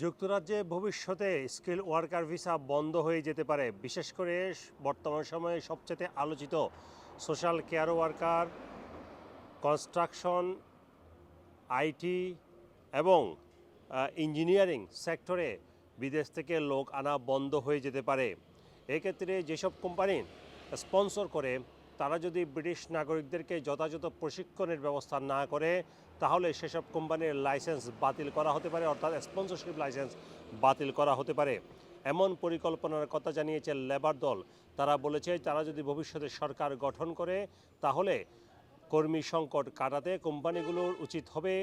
যুক্তরাজ্যে ভবিষ্যতে skill worker visa বন্ধ হয়ে যেতে পারে। বিশেষ করে বর্তমান সময়ে সবচেয়ে আলোচিত social care worker, construction, IT এবং ইঞ্জিনিয়ারিং সেক্টরে বিদেশ থেকে লোক আনা বন্ধ হয়ে যেতে পারে। এক্ষেত্রে যেসব কোম্পানি স্পন্সর করে তারা যদি ব্রিটিশ নাগরিকদেরকে যথাযথ প্রশিক্ষণের ব্যবস্থা না করে, তাহলে সেসব কোম্পানির লাইসেন্স বাতিল করা হতে পারে, অর্থাৎ স্পন্সরশিপ লাইসেন্স বাতিল করা হতে পারে। এমন পরিকল্পনার কথা জানিয়েছে লেবার দল। তারা বলেছে, তারা যদি ভবিষ্যতে সরকার গঠন করে, তাহলে কর্মী সংকট কাটাতে কোম্পানিগুলোর উচিত হবে।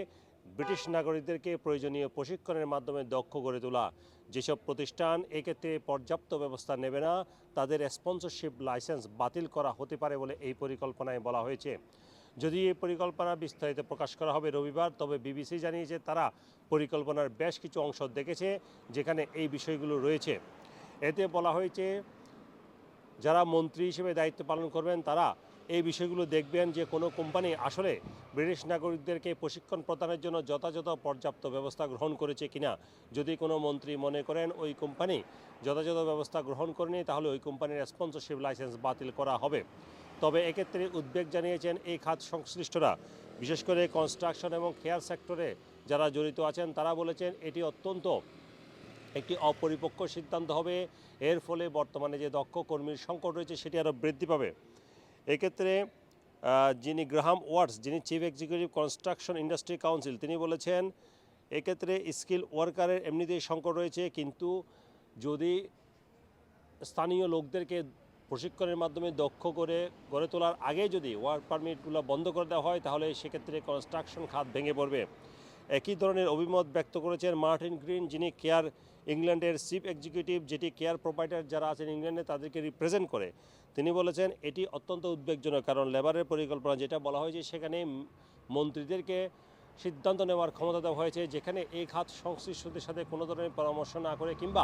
ব্রিটিশ নাগরিকদেরকে প্রয়োজনীয় প্রশিক্ষণের মাধ্যমে দক্ষ গড়ে তোলা। যেসব প্রতিষ্ঠান এক্ষেত্রে পর্যাপ্ত ব্যবস্থা নেবে না, তাদের স্পন্সরশিপ লাইসেন্স বাতিল করা হতে পারে বলে এই পরিকল্পনায় বলা হয়েছে। যদি এই পরিকল্পনা বিস্তারিত প্রকাশ করা হবে রবিবার, তবে বিবিসি জানিয়েছে তারা পরিকল্পনার বেশ কিছু অংশ দেখেছে যেখানে এই বিষয়গুলো রয়েছে। এতে বলা হয়েছে, যারা মন্ত্রী হিসেবে দায়িত্ব পালন করবেন তারা এই বিষয়গুলো দেখবেন যে কোনো কোম্পানি আসলে ব্রিটিশ নাগরিকদেরকে প্রশিক্ষণ প্রদানের জন্য যথাযথ পর্যাপ্ত ব্যবস্থা গ্রহণ করেছে কিনা, যদি কোনো মন্ত্রী মনে করেন ওই কোম্পানি যথাযথ ব্যবস্থা গ্রহণ করেনি, তাহলে ওই কোম্পানির স্পন্সরশিপ লাইসেন্স বাতিল করা হবে। তবে এক্ষেত্রে উদ্বেগ জানিয়েছেন এই খাত সংশ্লিষ্টরা। বিশেষ করে কনস্ট্রাকশন এবং কেয়ার সেক্টরে যারা জড়িত আছেন, তারা বলেছেন এটি অত্যন্ত একটি অপরিপক্ক সিদ্ধান্ত হবে। এর ফলে বর্তমানে যে দক্ষ কর্মীর সংকট রয়েছে, সেটি আরও বৃদ্ধি পাবে। এক্ষেত্রে যিনি গ্রাহাম ওয়ার্ডস, যিনি chief executive construction industry council তিনি বলেছেন, এক্ষেত্রে স্কিল ওয়ার্কারের এমনিতেই সংকট রয়েছে, কিন্তু যদি স্থানীয় লোকদেরকে প্রশিক্ষণের মাধ্যমে দক্ষ করে, গড়ে তোলার আগে যদি ওয়ার্ক পারমিটগুলো বন্ধ করে দেওয়া হয়, তাহলে সেক্ষেত্রে কনস্ট্রাকশন খাত ভেঙে পড়বে। একই ধরনের অভিমত ব্যক্ত করেছেন মার্টিন গ্রিন, যিনি কেয়ার ইংল্যান্ডের চিফ এক্সিকিউটিভ, যেটি কেয়ার প্রোভাইডার যারা আছেন ইংল্যান্ডে তাদেরকে রিপ্রেজেন্ট করে। তিনি বলেছেন, এটি অত্যন্ত উদ্বেগজনক, কারণ লেবারের পরিকল্পনা যেটা বলা হয়েছে, সেখানে মন্ত্রীদেরকে সিদ্ধান্ত নেওয়ার ক্ষমতা দেওয়া হয়েছে, যেখানে এই খাত সংশ্লিষ্টদের সাথে কোনো ধরনের পরামর্শ না করে কিংবা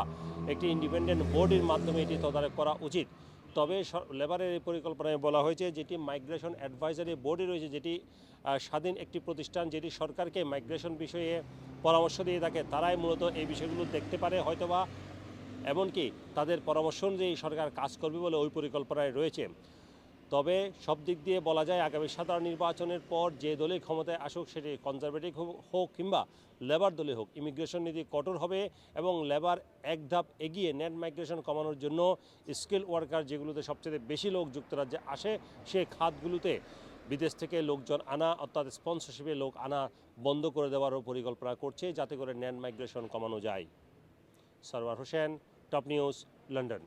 একটি ইন্ডিপেন্ডেন্ট বোর্ডের মাধ্যমে এটি তদারক করা উচিত। তবে লেবারের এই পরিকল্পনায় বলা হয়েছে যেটি মাইগ্রেশন অ্যাডভাইজারি বোর্ডে রয়েছে, যেটি স্বাধীন একটি প্রতিষ্ঠান যেটি সরকারকে মাইগ্রেশন বিষয়ে পরামর্শ দিয়ে থাকে। তারাই মূলত এই বিষয়গুলো দেখতে পারে হয়তোবা, এমনকি তাদের পরামর্শ অনুযায়ী সরকার কাজ করবে বলে ওই পরিকল্পনায় রয়েছে। তবে সব দিক দিয়ে বলা যায় আগামী সাধারণ নির্বাচনের পর যে দলে ক্ষমতায় আসুক সেটি কনজারভেটিভ হোক কিংবা লেবার দলে হোক ইমিগ্রেশন নীতি কঠোর হবে এবং লেবার এক ধাপ এগিয়ে নেট মাইগ্রেশন কমানোর জন্য স্কিল ওয়ার্কার যেগুলোতে সবচেয়ে বেশি লোক যুক্তরাজ্যে আসে, সে খাতগুলোতে বিদেশ থেকে লোকজন আনা, অর্থাৎ স্পন্সরশিপে লোক আনা বন্ধ করে দেওয়ারও পরিকল্পনা করছে, যাতে করে নেট মাইগ্রেশন কমানো যায়। Sarwar Hossain top news London